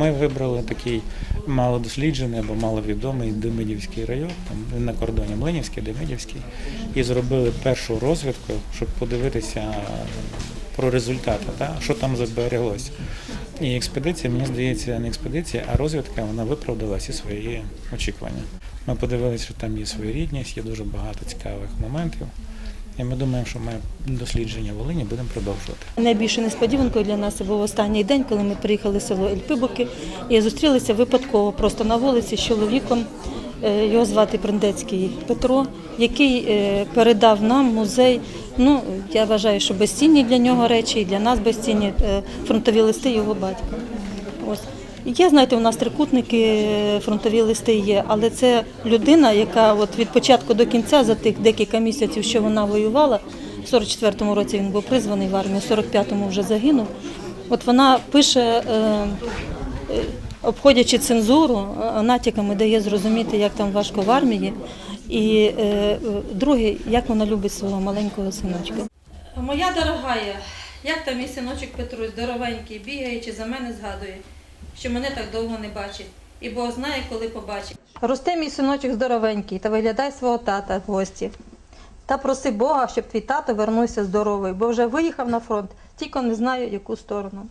Ми вибрали такий малодосліджений або маловідомий Демидівський район, там на кордоні Млинівський, Демидівський, і зробили першу розвідку, щоб подивитися про результати, та, що там збереглося. І експедиція, мені здається, не експедиція, а розвідка вона виправдала всі свої очікування. Ми подивилися, що там є своєрідність, є дуже багато цікавих моментів. І ми думаємо, що ми дослідження Волині будемо продовжувати. Найбільшою несподіванкою для нас був останній день, коли ми приїхали в село Ельпибоки і зустрілися випадково просто на вулиці з чоловіком. е, Його звати Приндецький Петро, який е, передав нам музей. Ну я вважаю, що безцінні для нього речі, і для нас безцінні е, фронтові листи його батька. Ось. Є, знаєте, у нас трикутники, фронтові листи є, але це людина, яка от від початку до кінця за тих декілька місяців, що вона воювала, в 44-му році він був призваний в армію, в 45-му вже загинув. От вона пише, е, е, обходячи цензуру, е, натяками дає зрозуміти, як там важко в армії. І друге, як вона любить свого маленького синочка. Моя дорогая, як там мій синочок Петрусь, здоровенький, бігає чи за мене згадує, що мене так довго не бачить, і Бог знає, коли побачить. Рости мій синочок здоровенький та виглядай свого тата в гості. Та проси Бога, щоб твій тато вернувся здоровий, бо вже виїхав на фронт, тільки не знаю, яку сторону.